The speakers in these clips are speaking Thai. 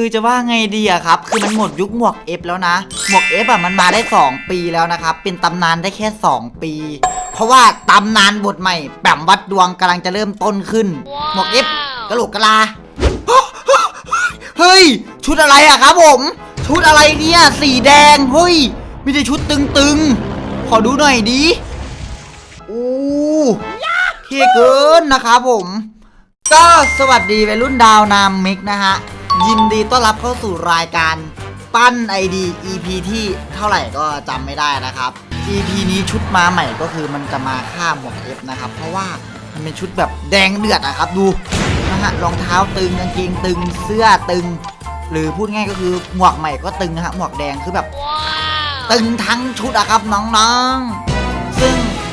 คือจะว่าไงดีอะครับ คือมันหมดยุคหมวก F แล้วนะ หมวก F อะมันมาได้ 2 ปีแล้วนะครับ เป็นตำนานได้แค่ 2 ปี เพราะว่าตำนานบทใหม่แปมวัดดวงกำลังจะเริ่มต้นขึ้น หมวก F กระโหลกกะลา เฮ้ย ชุดอะไรอะครับผม ชุดอะไรเนี่ย สีแดง เฮ้ย มีแต่ชุดตึงๆ ขอดูหน่อยดิอู้เท่เกินนะครับผมก็สวัสดีวัยรุ่นดาว นามมิกนะฮะ ยินดีต้อนรับเข้าสู่รายการปั้น ID EP ที่เท่าไหร่ก็จำไม่ได้นะครับ EP นี้ชุดมาใหม่ก็คือมันจะมาฆ่ามหมวก F นะครับ เพราะว่ามันเป็นชุดแบบแดงเดือดอะครับดูนะฮะรองเท้าตึงกางเกงตึงเสื้อตึง หรือพูดง่ายก็คือหมวกใหม่ก็ตึงนะฮะหมวกแดงคือแบบ ตึงทั้งชุดอะครับน้องๆ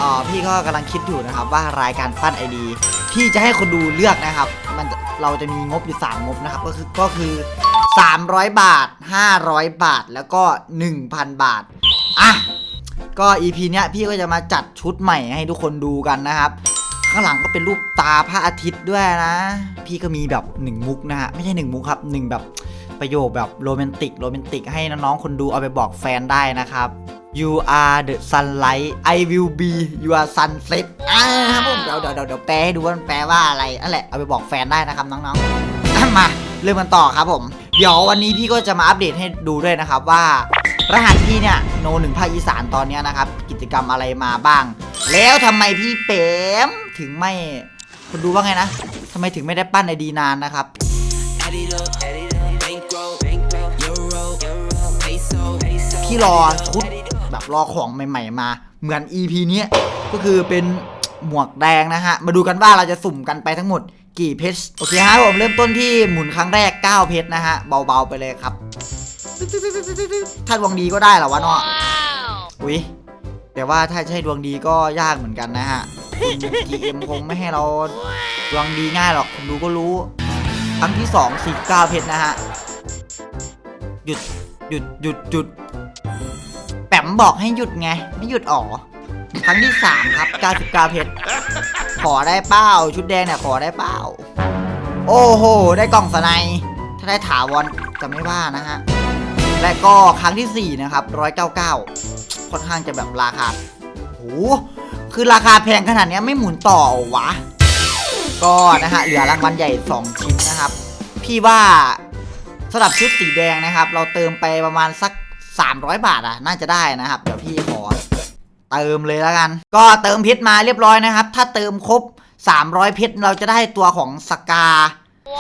อ่อพี่ก็กำลังคิดอยู่นะครับว่ารายการปั้นไอดีพี่จะให้คนดูเลือกนะครับ มันเราจะมีงบอยู่3งบนะครับ ก็คือก็คือ 300 บาท 500 บาทแล้วก็ 1,000 บาทอะก็ EP เนี้ยพี่ก็จะมาจัดชุดใหม่ให้ทุกคนดูกันนะครับ ข้างหลังก็เป็นรูปตาพระอาทิตย์ด้วยนะ พี่ก็มีแบบ 1 มุกนะฮะไม่ใช่ 1 มุกครับ 1 แบบ ประโยคแบบโรแมนติกโรแมนติกให้น้องๆคนดูเอาไปบอกแฟนได้นะครับ You are the sunlight I will be your sunset อ่าครับผมเดี๋ยวเดี๋ยวเดี๋ยวแปลให้ดูว่ามันแปลว่าอะไรนั่นแหละเอาไปบอกแฟนได้นะครับน้องๆ มาเริ่มกันต่อครับผม เดี๋ยววันนี้พี่ก็จะมาอัปเดตให้ดูด้วยนะครับว่า รหัสพี่เนี่ยโนหนึ่งภาคอีสานตอนนี้นะครับ กิจกรรมอะไรมาบ้าง แล้วทำไมพี่เป๋มถึงไม่คุณดูว่าไงนะทำไมถึงไม่ได้ปั้นไอดีนานนะครับ พี่รอชุดแบบรอของใหม่ ๆ มา เหมือน EP เนี้ยก็คือเป็นหมวกแดงนะฮะ มาดูกันว่าเราจะสุ่มกันไปทั้งหมดกี่เพชรโอเคฮะผมเริ่มต้นที่หมุนครั้งแรก 9 เพชรนะฮะ เบาๆไปเลยครับ ถ้าดวงดีก็ได้เหรอวะเนาะอุ้ยแต่ว่าถ้าใช่ดวงดีก็ยากเหมือนกันนะฮะคุณ GM คงไม่ให้เราดวงดีง่ายหรอกคุณดูก็รู้ ครั้งที่2 49เพชรนะฮะ หยุดหยุดหยุดหยุดแป มบอกให้หยุดไง ไม่หยุดอ๋อครั้งที่3ครับ99เพชรขอได้เป้าชุดแดงเนี่ยขอได้เป้า โอ้โห ได้กล่องสไนด์ถ้าได้ถาวรจะไม่ว่านะฮะ และก็ครั้งที่ 4 นะครับ 199 ค่อนข้างจะแบบราคาโหคือราคาแพงขนาดนี้ไม่หมุนต่อวะ ก็นะฮะเหลือรางวัลใหญ่ 2 ชิ้นนะครับ พี่ว่าสำหรับชุดสีแดงนะครับ เราเติมไปประมาณสัก 300 บาทอะน่าจะได้นะครับ เดี๋ยวพี่ขอเติมเลยแล้วกัน ก็เติมเพชรมาเรียบร้อยนะครับ ถ้าเติมครบ 300 เพชรเราจะได้ตัวของสกา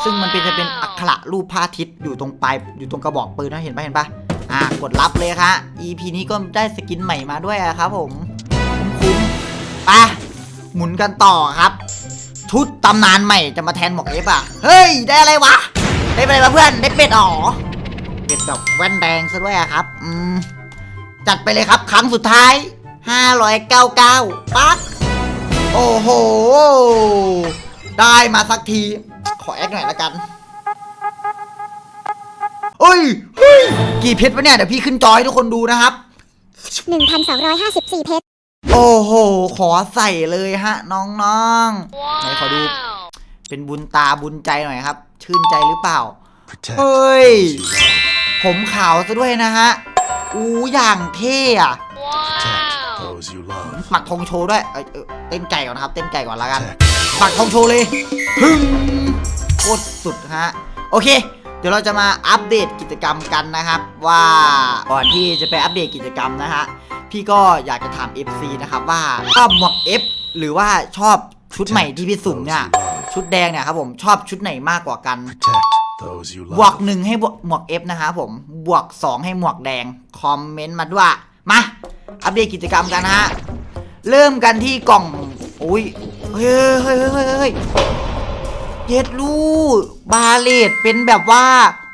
ซึ่งมันเป็นจะเป็นอักขระรูปพระอาทิตย์อยู่ตรงปลายอยู่ตรงกระบอกปืนนะเห็นปะเห็นปะอ่ากดรับเลยครับ EP นี้ก็ได้สกินใหม่มาด้วยอะครับผมคุ้มๆไปหมุนกันต่อครับ ชุดตำนานใหม่จะมาแทนหมวกเอฟอะ เฮ้ย ได้อะไรวะ ได้อะไรมาเพื่อน ได้เป็ดอ๋อ เป็ดแบบแว่นแดงซะด้วยอะครับ อืม จัดไปเลยครับ ครั้งสุดท้าย 599 ปัก โอ้โห ได้มาสักที ขอแอคหน่อยละกันเฮ้ยเฮ้ย กี่เพชรวะเนี่ย เดี๋ยวพี่ขึ้นจอให้ทุกคนดูนะครับ 1,254 เพชร โอ้โห ขอใส่เลยฮะ น้องๆไหนขอดู เป็นบุญตาบุญใจหน่อยครับ ชื่นใจหรือเปล่า Protect เฮ้ย those you love. ผมขาวซะด้วยนะฮะ อู้อย่างเท่อะ Protect those you love. ปักธงโชว์ด้วยเอ้ยเอ้ยเต้นไก่ก่อนนะครับ เต้นไก่ก่อนละกัน Protect ปักธงโชว์เลยฮึมโคตรสุดฮะ โอเค เดี๋ยวเราจะมาอัปเดตกิจกรรมกันนะครับ ว่าก่อนที่จะไปอัปเดตกิจกรรมนะฮะ พี่ก็อยากจะถาม FC นะครับว่าชอบหมวก F หรือว่าชอบชุดใหม่ที่พี่สุ่มเนี่ย ชุดแดงเนี่ยครับผมชอบชุดไหนมากกว่ากัน Protect those you บวก love. หนึ่งให้บวกหมวก F นะครับผม บวก 2 ให้หมวกแดง คอมเมนต์มาด้วย มา อัปเดตกิจกรรมกันนะฮะ เริ่มกันที่กล่อง อุ้ย เฮ้ยเฮ้ยเฮ้ยเฮ้ยเฮ้ยเย็ดลูบาเลตเป็นแบบว่า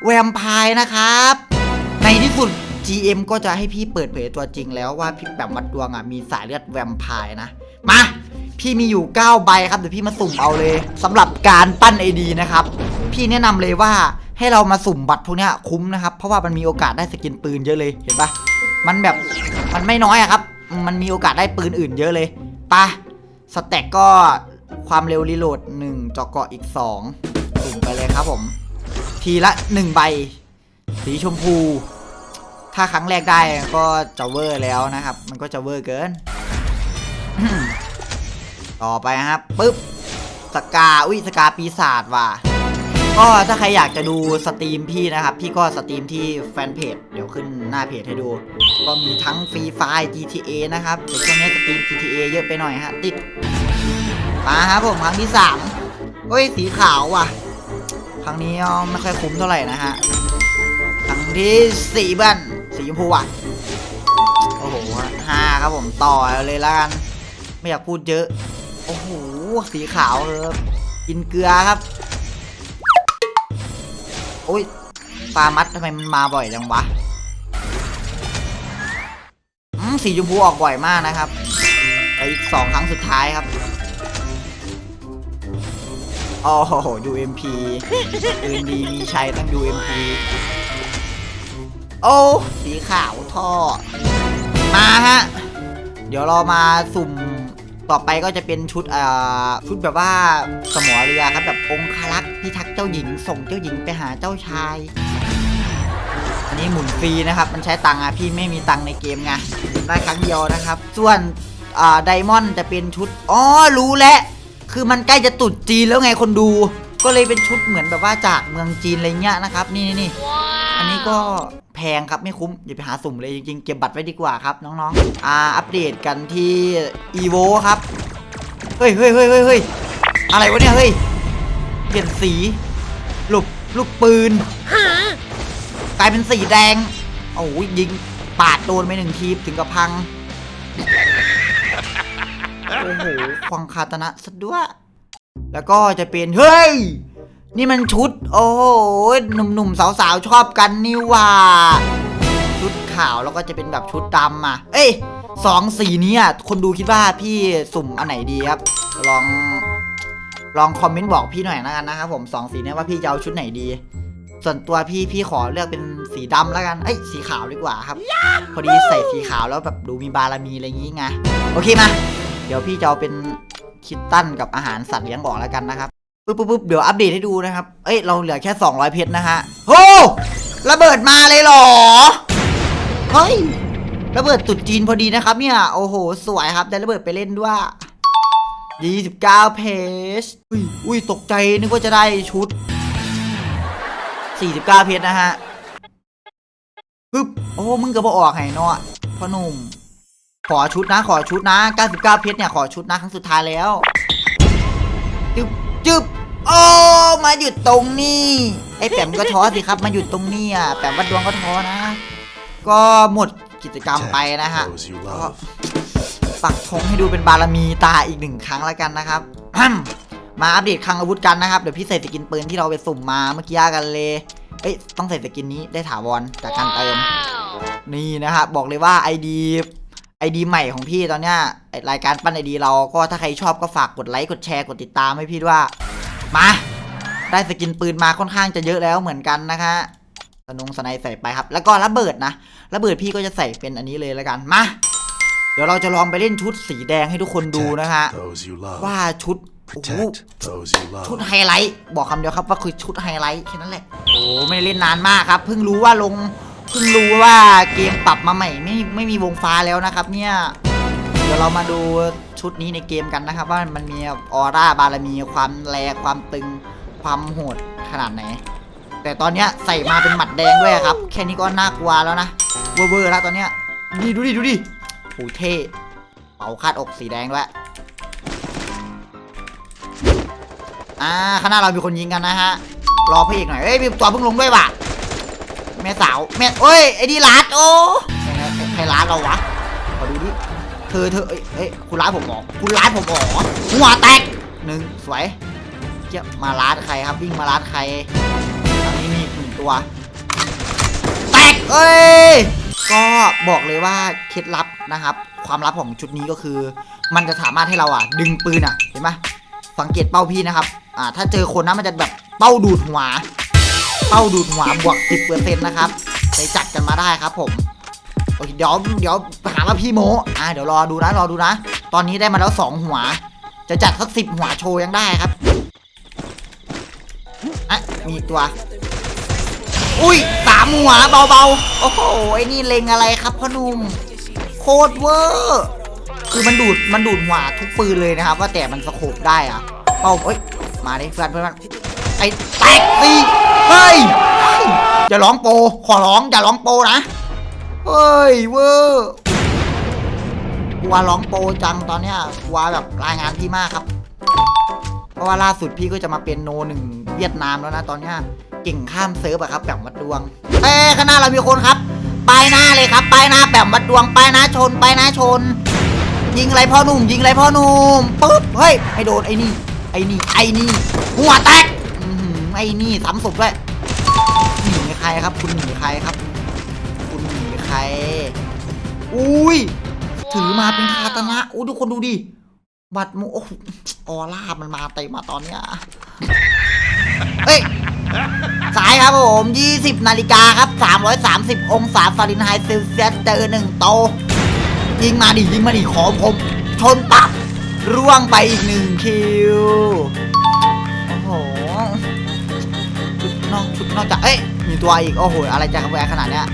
แวมไพร์นะครับ ในที่สุด GM ก็จะให้พี่เปิดเผยตัวจริงแล้วว่าพี่แปมวัดดวงอะมีสายเลือดแวมไพร์นะ มา พี่มีอยู่ 9 ใบครับ เดี๋ยวพี่มาสุ่มเอาเลยสำหรับการปั้น AD นะครับ พี่แนะนำเลยว่าให้เรามาสุ่มบัตรพวกนี้คุ้มนะครับ เพราะว่ามันมีโอกาสได้สกินปืนเยอะเลยเห็นปะมันแบบมันไม่น้อยอะครับ มันมีโอกาสได้ปืนอื่นเยอะเลยปะสแต็กก็ความเร็วรีโหลด1จอกเกาะอีก 2 สุ่มไปเลยครับผม ทีละ 1 ใบ สีชมพู ถ้าครั้งแรกได้ก็จะเวอร์แล้วนะครับ มันก็จะเวอร์เกิน ต่อไปครับปึ๊บสกาอุ้ยสกาปีศาจว่ะ ก็ถ้าใครอยากจะดูสตรีมพี่นะครับ พี่ก็สตรีมที่แฟนเพจ เดี๋ยวขึ้นหน้าเพจให้ดู ก็มีทั้งฟรีไฟล์ GTA นะครับแต่ช่วงนี้สตรีม GTA เยอะไปหน่อยฮะ ติดมาครับผมครั้งที่3เฮ้ยสีขาวว่ะ ครั้งนี้ไม่ค่อยคุ้มเท่าไหร่นะฮะ ครั้งที่สี่บ้านสีชมพูอะ โอ้โหห้าครับผมต่อเลยแล้วกัน ไม่อยากพูดเยอะ โอ้โห สีขาวครับกินเกลือครับ โอ้ยปลามัดทำไมมันมาบ่อยจังวะสีชมพูออกบ่อยมากนะครับแล้วอีกสองครั้งสุดท้ายครับโอ้โห UMP ปืนดีมีชัยตั้ง UMP โอ้สีขาวท่อ มาฮะ เดี๋ยวเรามาสุ่มต่อไปก็จะเป็นชุดอ่อชุดแบบว่าสมอเรือครับแบบองคารักษ พิทักษ์เจ้าหญิง ส่งเจ้าหญิงไปหาเจ้าชาย อันนี้หมุนฟรีนะครับ มันใช้ตังค์อะพี่ไม่มีตังค์ในเกมไงได้ครั้งเดียวนะครับ ส่วนอ่าไดมอนด์จะเป็นชุด อ๋อ รู้แล้ว คือมันใกล้จะตรุดจีนแล้วไงคนดู ก็เลยเป็นชุดเหมือนแบบว่าจากเมืองจีนอะไรเงี้ยนะครับนี่นี่นี่อันนี้ก็แพงครับไม่คุ้ม อย่าไปหาสุ่มเลยจริงๆ เก็บบัตรไว้ดีกว่าครับ น้องๆ อ่า อัปเดตกันที่ EVO ครับเฮ้ยเฮ้ยเฮ้ยเฮ้ยเฮ้ยอะไรวะเนี่ย เฮ้ย เปลี่ยนสีลูกลูกปืนกลายเป็นสีแดง โอ้ยยิงปาดโดนไปหนึ่งทีถึงกับพัง โอ้โหควังคาตนะซะด้วย แล้วก็จะเป็น เฮ้ย นี่มันชุด โอ้โหหนุ่มๆสาวๆ ชอบกันนี่หว่า ชุดขาวแล้วก็จะเป็นแบบชุดดำอะ เอ้ยสองสีนี้อะคนดูคิดว่าพี่สุ่มอันไหนดีครับ ลอง ลองคอมเมนต์บอกพี่หน่อยนะกันนะครับผมสองสีนี้ว่าพี่จะเอาชุดไหนดี ส่วนตัวพี่พี่ขอเลือกเป็นสีดำแล้วกัน เอ้ยสีขาวดีกว่าครับ พอดีใส่สีขาวแล้วแบบดูมีบารมีอะไรอย่างงี้ไง โอเคมา เดี๋ยวพี่จะเอาเป็นคิตตันกับอาหารสัตว์เลี้ยงบอกแล้วกันนะครับปุ๊บปุ๊บปุ๊บเดี๋ยวอัปเดตให้ดูนะครับ เอ้ยเราเหลือแค่ 200 เพชรนะฮะโอ้ระเบิดมาเลยหรอ เฮ้ย ระเบิดตุดจีนพอดีนะครับเนี่ย โอ้โห สวยครับ ได้ระเบิดไปเล่นด้วย 29 เพจอุ้ยอุ้ยตกใจนึกว่าจะได้ชุด 49 เพชรนะฮะปึ๊บโอ้มึงก็บอออกไห้เนาะพ่อหนุ่ม ขอชุดนะ ขอชุดนะ 99 เพชรเนี่ย ขอชุดนะ ครั้งสุดท้ายแล้วจึ๊บจึ๊บโอ้มาหยุดตรงนี้ไอ้แปมก็ท้อสิครับ มาหยุดตรงนี้อะแปมวัดดวงก็ท้อนะ ก็หมดกิจกรรมไปนะฮะก็ ปักธงให้ดูเป็นบารมีตาอีกหนึ่งครั้งแล้วกันนะครับ มาอัปเดตคลังอาวุธกันนะครับ เดี๋ยวพี่ใส่สกินปืนที่เราไปสุ่มมาเมื่อกี้กันเลย เอ้ยต้องใส่สกินนี้ได้ถาวรจากการเติม นี่นะครับบอกเลยว่า ID ID ใหม่ของพี่ตอนเนี้ยไอ้รายการปั้น ID เราก็ถ้าใครชอบก็ฝากกดไลค์กดแชร์กดติดตามให้พี่ด้วยมา ได้สกินปืนมาค่อนข้างจะเยอะแล้วเหมือนกันนะคะสนงสไนใส่ไปครับ แล้วก็ระเบิดนะระเบิดพี่ก็จะใส่เป็นอันนี้เลยแล้วกันมา เดี๋ยวเราจะลองไปเล่นชุดสีแดงให้ทุกคนดูนะฮะ Those you love. ว่าชุดโอ้โห Protect those you ชุด love. ไฮไลท์ บอกคำเดียวครับว่าคือชุดไฮไลท์แค่นั้นแหละ โอ้ไม่ได้เล่นนานมากครับ เพิ่งรู้ว่าลง เพิ่งรู้ว่าเกมปรับมาใหม่ ไม่ไม่มีวงฟ้าแล้วนะครับ เนี่ย เดี๋ยวเรามาดูชุดนี้ในเกมกันนะครับ ว่ามันมีออร่าบารมีความแรงความตึงความโหดขนาดไหน แต่ตอนเนี้ยใส่มาเป็นหมัดแดงด้วยครับ แค่นี้ก็น่ากลัวแล้วนะเวอร์เวอร์แล้วตอนเนี้ยนี่ดูดิดูดิโหเท่เป๋าคาดอกสีแดงด้วยอ่าข้างหน้าเรามีคนยิงกันนะฮะ รอพระเอกหน่อยเอ้ยมีตัวเพิ่งลงด้วยว่ะแม่สาวแม่เอ้ยไอ้ดีรัดโอ้ใครรัดเราวะขอดูดิเธอเธอเอ้ยคุณร้ายผมหรอคุณร้ายผมหรอหัวแตกหนึ่งสวยเจ้ามาร้าใครครับวิ่งมาร้าใครอันนี้มีหนึ่งตัวแตกเอ้ย ก็บอกเลยว่าเคล็ดลับนะครับ ความลับของชุดนี้ก็คือ มันจะสามารถให้เราอะ ดึงปืนอะเห็นไหมสังเกตเป้าพี่นะครับ อ่า ถ้าเจอคนนะมันจะแบบเป้าดูดหัว เป้าดูดหัวบวก10%นะครับไปจัดกันมาได้ครับผมโอเคเดี๋ยวเดี๋ยวหาว่าพี่โมอ่าเดี๋ยวรอดูนะรอดูนะ ตอนนี้ได้มาแล้ว2หัว จะจัดสักสิบหัวโชว์ยังได้ครับอะมีตัว อุ้ยสามหัวเบาๆ โอ้โห ไอ้นี่เล็งอะไรครับพ่อหนุ่ม โคตรเวอร์ คือมันดูด มันดูดหัวทุกปืนเลยนะครับ ว่าแต่มันสโคบได้อะเป้าเอ้ย มาดิเพื่อนเพื่อนไอ้แตกสิเฮ้ยอย่าร้องโป ขอร้องอย่าร้องโปนะ เฮ้ยเวอร์กลัวร้องโปจังตอนเนี้ยกลัวแบบรายงานพี่มากครับ เพราะว่าล่าสุดพี่ก็จะมาเป็นโนหนึ่งเวียดนามแล้วนะตอนเนี้ย กิ่งข้ามเซิร์ฟอะครับแบบวัดดวง เอ้ข้างหน้าเรามีคนครับป้ายหน้าเลยครับป้ายหน้าแบบวัดดวงป้ายหน้าชนป้ายหน้าชน ยิงอะไรพ่อหนุ่ม ยิงอะไรพ่อหนุ่มปุ๊บเฮ้ยไม่โดนไอ้นี่ไอ้นี่ไอ้นี่หัวแตกไอ้นี่ซ้ำศพด้วยหนีใครครับ คุณหนีใครครับ คุณหนีใคร อุ้ยถือมาเป็นคาตนะอู้ทุกคนดูดิบัตรมูโอ้ออร่ามันมาเต็มมาตอนเนี้ยเฮ้ย สายครับผม 20 นาฬิกาครับ 330 องศาฟาเรนไฮต์เซลเซียสเจอหนึ่งโต ยิงมาดิยิงมาดิขอผมชนปักร่วงไปอีกหนึ่งคิว โอ้โหชุดนอกชุดนอกจากเอ้ย มีตัวอีก โอ้โห อะไรจะแหวกขนาดเนี้ย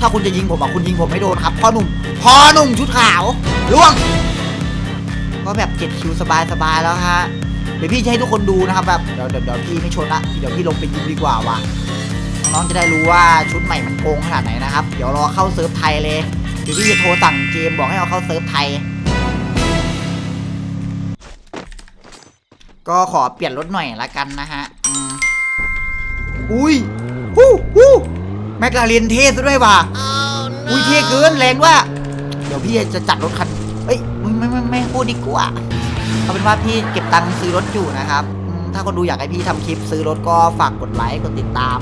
ถ้าคุณจะยิงผมอะ คุณยิงผมไม่โดนครับพ่อหนุ่มพ่อหนุ่มชุดขาว ร่วง ก็แบบเจ็ดคิวสบายสบายๆแล้วฮะ เดี๋ยวพี่จะให้ทุกคนดูนะครับแบบเดี๋ยวเดี๋ยวเดี๋ยวพี่ไม่ชนละเดี๋ยวพี่ลงไปยิงดีกว่าว่ะน้องๆจะได้รู้ว่าชุดใหม่มันโกงขนาดไหนนะครับเดี๋ยวรอเข้าเซิร์ฟไทยเลยเดี๋ยวพี่จะโทรสั่งเกมบอกให้เอาเข้าเซิร์ฟไทย ก็ขอเปลี่ยนรถหน่อยละกันนะฮะอืมอุ้ยฮู้ฮู้แมกกาเรียนเทสด้วยว่ะอุ้ยเท่เกินแรงว่า เดี๋ยวพี่จะจัดรถคันเอ้ยไม่ไม่ไม่ไม่พูดดีกว่า เอาเป็นว่าพี่เก็บตังค์ซื้อรถอยู่นะครับ ถ้าคนดูอยากให้พี่ทำคลิปซื้อรถก็ฝากกดไลค์กดติดตาม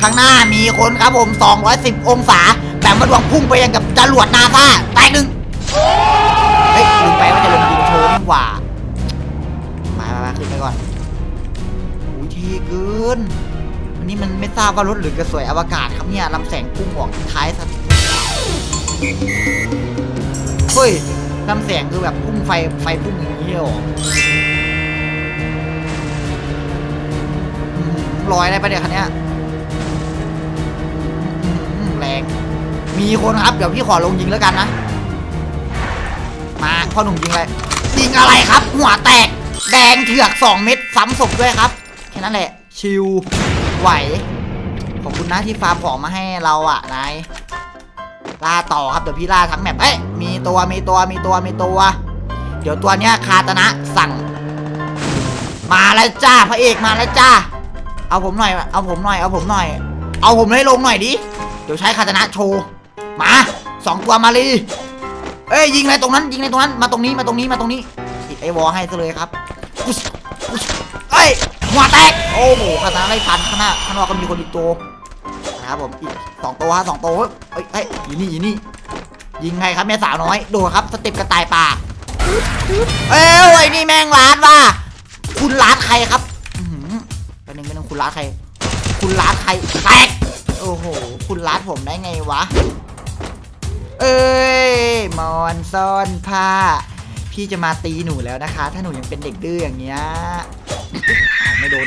ข้างหน้ามีคนครับผม 210 องศาแต่มาดวงพุ่งไปยังกับจรวดนาซาแตกหนึ่งเฮ้ยลืมไปว่าจะลงยิงโชว์นี่หว่ามามาขึ้นไปก่อนอุ้ยเท่เกินอันนี้มันไม่ทราบว่ารถหรือกระสวยอวกาศครับเนี่ยลำแสงพุ่งออกท้ายสัตว์เฮ้ยลำแสงคือแบบพุ่งไฟไฟพุ่งอย่าง นี้เหรออื้อหือลอยได้ปะเนี่ยคันนี้แรง มีคนครับ เดี๋ยวพี่ขอลงยิงแล้วกันนะ มาพ่อหนุ่มยิงอะไร ยิงอะไรครับ หัวแตก แดงเถือก2เม็ดซ้ำศพด้วยครับ แค่นั้นแหละ ชิลไหว ขอบคุณนะที่ฟาร์มของมาให้เราอะนายล่าต่อครับ เดี๋ยวพี่ล่าทั้งแมปเอ้ยมีตัวมีตัวมีตัวมีตัวเดี๋ยวตัวเนี้ยคาตนะสั่ง มาแล้วจ้าพระเอกมาแล้วจ้า เอาผมหน่อย เอาผมหน่อย เอาผมหน่อย เอาผมให้ลงหน่อยดิ เดี๋ยวใช้คาตนะโชว์ มาสองตัวมาเลยเอ้ยยิงอะไรตรงนั้น ยิงอะไรตรงนั้น มาตรงนี้ มาตรงนี้ มาตรงนี้ติดไอ้วอให้ซะเลยครับเอ้ยหัวแตก โอ้โหคาตาไล่ฟันข้างหน้าข้างนอกก็มีคนอีกตัวนะครับผมอีกสองตัวฮะสองตัวเอ้ยเอ้ยอีนี่อีนี่ยิงไงครับแม่สาวน้อยดดครับสเต็ปกระต่ายป่า เอ้ยไอ้นี่แม่งร้านว่ะคุณร้านใครครับอือหือเป็นหนึ่งเป็นหนึ่งคุณร้านใคร คุณร้านใครแตกโอ้โห คุณร้านผมได้ไงวะ เอ้ยมอนซ่อนผ้า พี่จะมาตีหนูแล้วนะคะ ถ้าหนูยังเป็นเด็กดื้ออย่างเงี้ยไม่โดน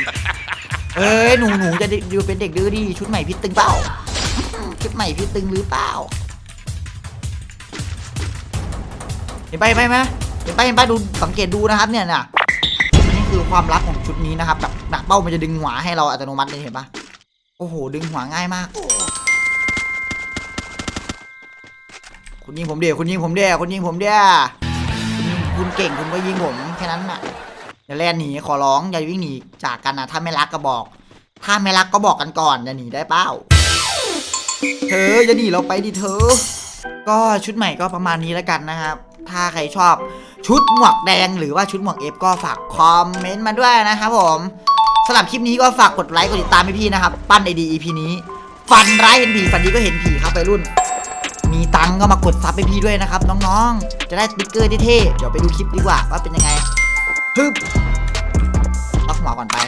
เอ้ยหนูหนูจะดูเป็นเด็กดื้อดิชุดใหม่พี่ตึงเปล่าชุดใหม่พี่ตึงหรือเปล่าไปไปไหม เห็นไปเห็นไปดูสังเกตดูนะครับเนี่ยน่ะอันนี้คือความลับของชุดนี้นะครับแบบหนักเป้ามันจะดึงหัวให้เราอัตโนมัติเลยเห็นปะโอ้โห ดึงหัวง่ายมาก คุณยิงผมเดียวคุณยิงผมเดียวคุณยิงผมเดียวคุณเก่งคุณก็ยิงผมแค่นั้นน่ะอย่าแล่นหนีขอร้องอย่าวิ่งหนีจากกันนะถ้าไม่รักก็บอก ถ้าไม่รักก็บอกกันก่อนอย่าหนีได้เป้าเธออย่าหนีเราไปดิเธอ ก็ชุดใหม่ก็ประมาณนี้แล้วกันนะครับ ถ้าใครชอบ ชุดหมวกแดงหรือว่าชุดหมวกเอฟก็ฝากคอมเมนต์มาด้วยนะครับผมสำหรับคลิปนี้ก็ฝากกดไลค์กดติดตามให้พี่นะครับ ปั้นไอดี EP นี้ ฟันร้ายเห็นผีฟันดีก็เห็นผีครับไปรุ่น มีตังก็มากดซับให้พี่ด้วยนะครับ น้องๆ จะได้สติ๊กเกอร์เท่เดี๋ยวไปดูคลิปดีกว่าว่าเป็นยังไงฮึบล็อกหัวก่อนไป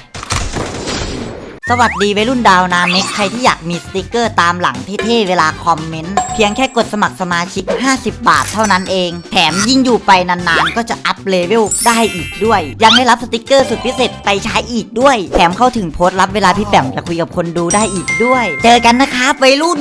สวัสดีวัยรุ่นดาวนาเมกใครที่อยากมีสติกเกอร์ตามหลังเท่ๆเวลาคอมเมนต์ เพียงแค่กดสมัครสมาชิก 50 บาทเท่านั้นเอง แถมยิ่งอยู่ไปนานๆ ก็จะอัพเลเวลได้อีกด้วย ยังได้รับสติกเกอร์สุดพิเศษไปใช้อีกด้วย แถมเข้าถึงโพสต์รับเวลาพี่แปมจะคุยกับคนดูได้อีกด้วย เจอกันนะครับวัยรุ่น